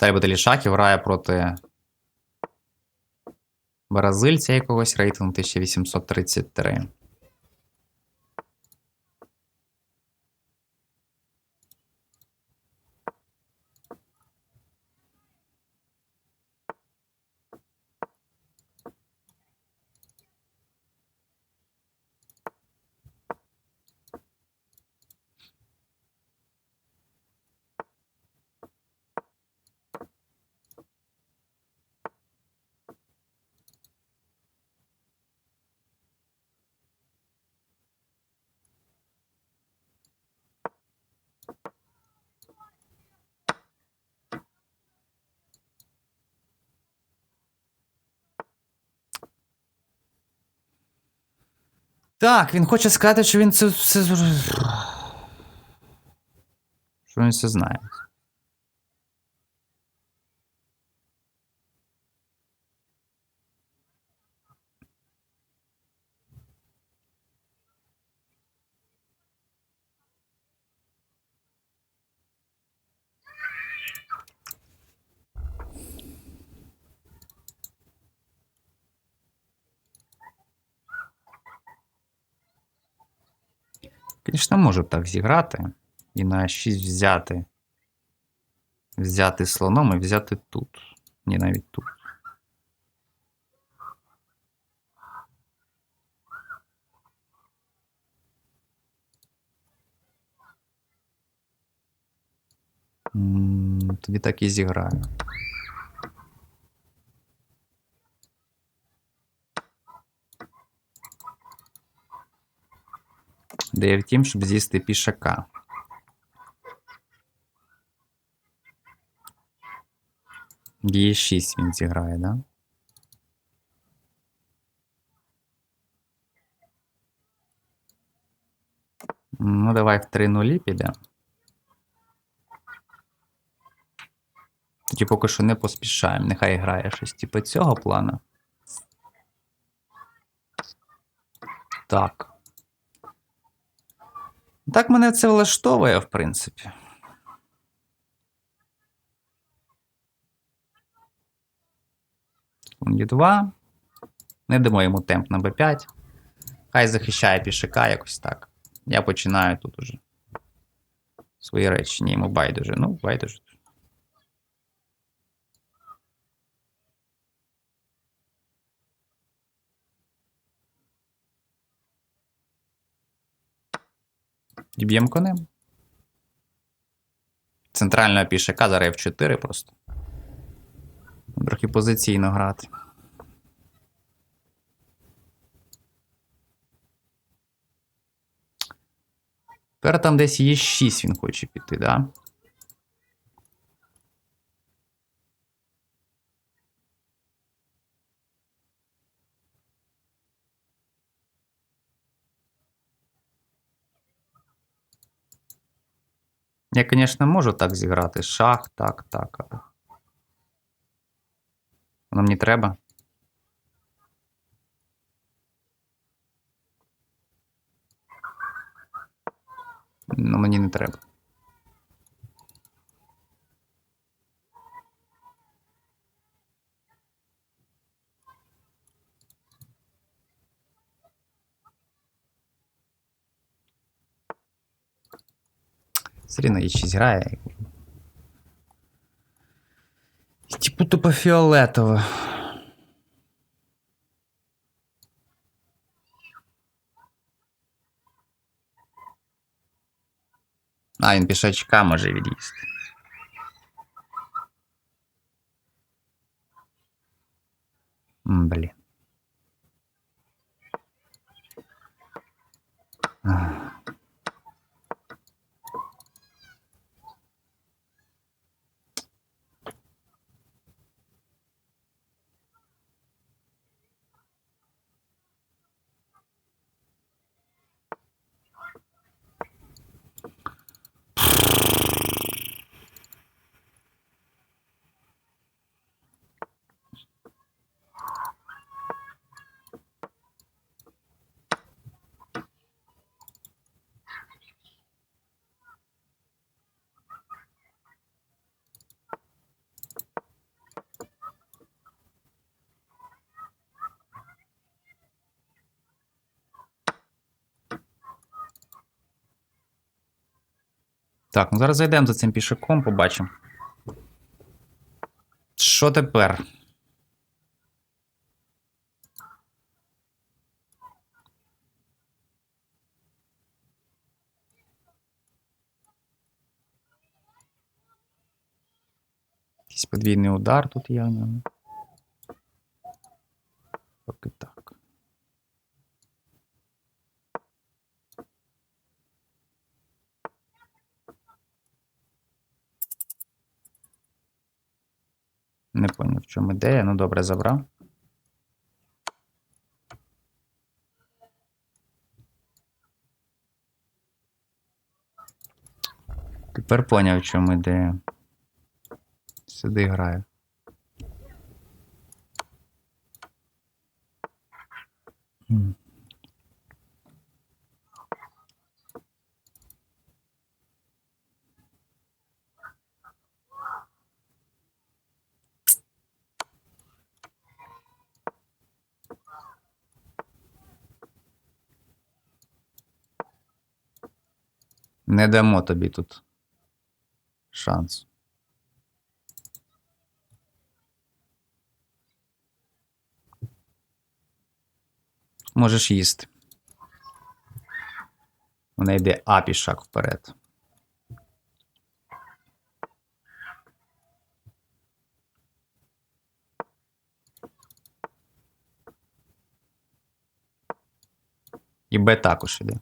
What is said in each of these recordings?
Далі Делішаків Лішаків грає проти бразильця якогось рейтинг 1833. Так, він хоче сказати, що він це все. Що він все знає. Звісно, можу так зіграти. І на 6 взяти. Взяти слоном і взяти тут. Ні, навіть тут. М, Тоді так і зіграю. Ідея в тім, щоб з'їсти пішака. Є 6 він зіграє, да? Ну, давай в 3 нулі підемо. Тоді поки що не поспішаємо. Нехай грає щось типу цього плану. Так. Так мене це влаштовує, в принципі. Є 2. Не дамо йому темп на b5. Хай захищає пішака якось так. Я починаю тут уже. Свої речі. Ні, йому байдуже. Ну, байдуже. Діб'ємо конем. Центрального пішака зараз F4 просто. Трохи позиційно грати. Тепер там десь є 6 він хоче піти, да? Я, звісно, можу так зіграти. Шах, так, так. Воно мені треба. Ну, мені не треба. Все рівно є 6 грає. І Типу тупо фіолетово. А, він пішачка може від'їсти. М, Блін. Так, ну зараз зайдемо за цим пішаком, побачимо. Що тепер? Якийсь подвійний удар тут є. в. Поки так. Не поняв, в чому ідея. Ну добре, забрав. Тепер поняв, в чому ідея. Сюди граю. М. Не дамо тобі тут шанс. Можеш їсти. Вона йде А пішак вперед. І Б також іде.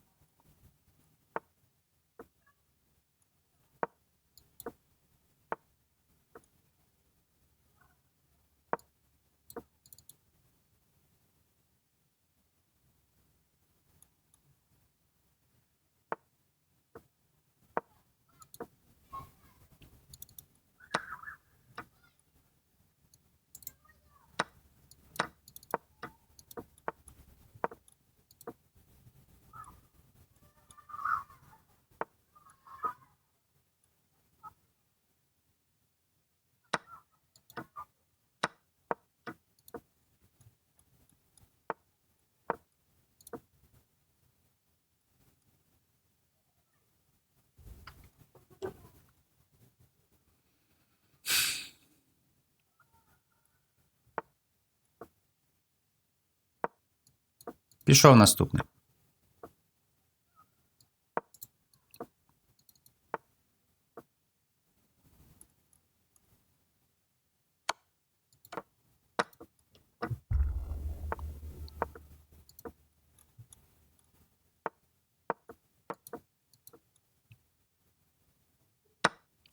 Пішов наступний.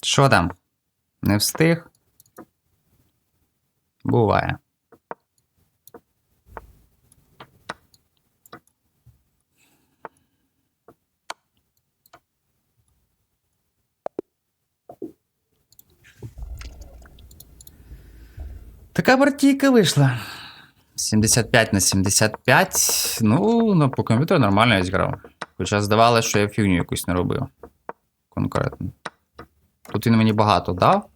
Що там? Не встиг? Буває. Така партійка вийшла. 75 на 75. Ну, ну по комп'ютеру нормально я зіграв. Хоча здавалося, що я фігню якусь не робив. Конкретно. Тут він мені багато дав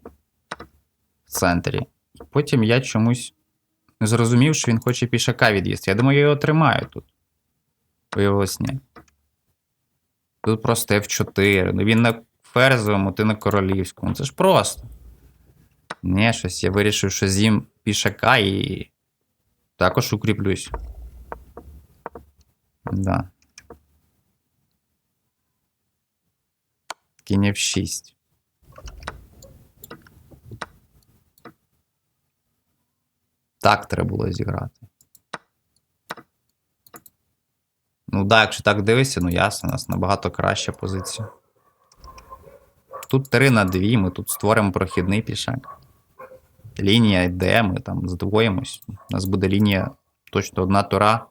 в центрі. Потім я чомусь не зрозумів, що він хоче пішака від'їсти. Я думаю, я його тримаю тут. Виявилось, ні. Тут просто F4. Ну він на ферзовому, ти на королівському. Це ж просто. Ні, щось я вирішив, що з'їм пішака і також укріплюсь. Да. Кінь F6. Так треба було зіграти. Ну, да, якщо так дивишся, ну ясно, у нас набагато краща позиція. Тут 3 на 2, ми тут створимо прохідний пішак. Лінія йде, ми там здвоїмось. У нас буде лінія, точно одна тура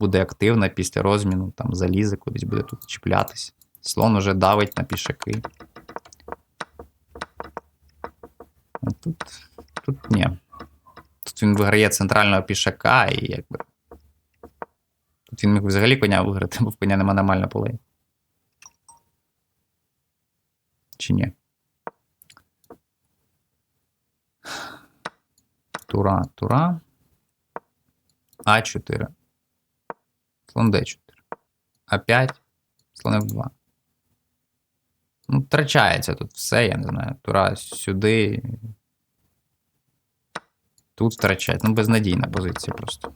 буде активна після розміну, там залізе кудись буде тут чіплятись. Слон уже давить на пішаки. А тут. Тут ні. Тут він виграє центрального пішака і якби. Тут він міг взагалі коня виграти, бо в коня нема нормально полей. Чи ні? Тура, тура. А4. Слон Д4. А5. Слон F2. Ну, втрачається тут все, я не знаю. Тура сюди. Тут втрачається. Ну, безнадійна позиція просто.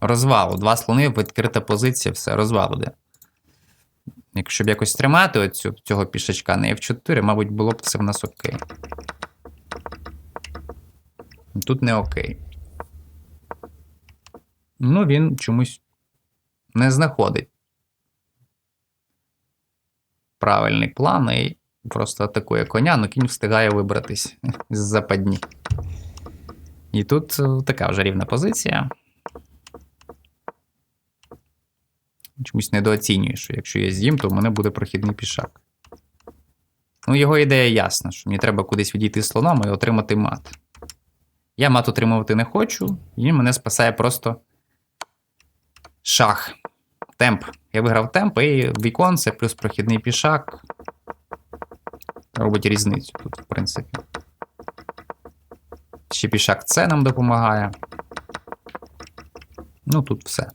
Розвал. Два слони, відкрита позиція, все, розвал буде. Якщо б якось тримати оцю, цього пішачка на F4, мабуть, було б це в нас окей. Тут не окей. Ну, він чомусь не знаходить правильний план і просто атакує коня, але кінь встигає вибратись з западні. І тут е, така вже рівна позиція. Чомусь недооцінює, що якщо я з'їм, то в мене буде прохідний пішак. Ну, його ідея ясна, що мені треба кудись відійти слоном і отримати мат. Я мат отримувати не хочу, і мене спасає просто шах. Темп. Я виграв темп, і віконце плюс прохідний пішак. Робить різницю тут, в принципі. Ще пішак С нам допомагає. Ну, тут все.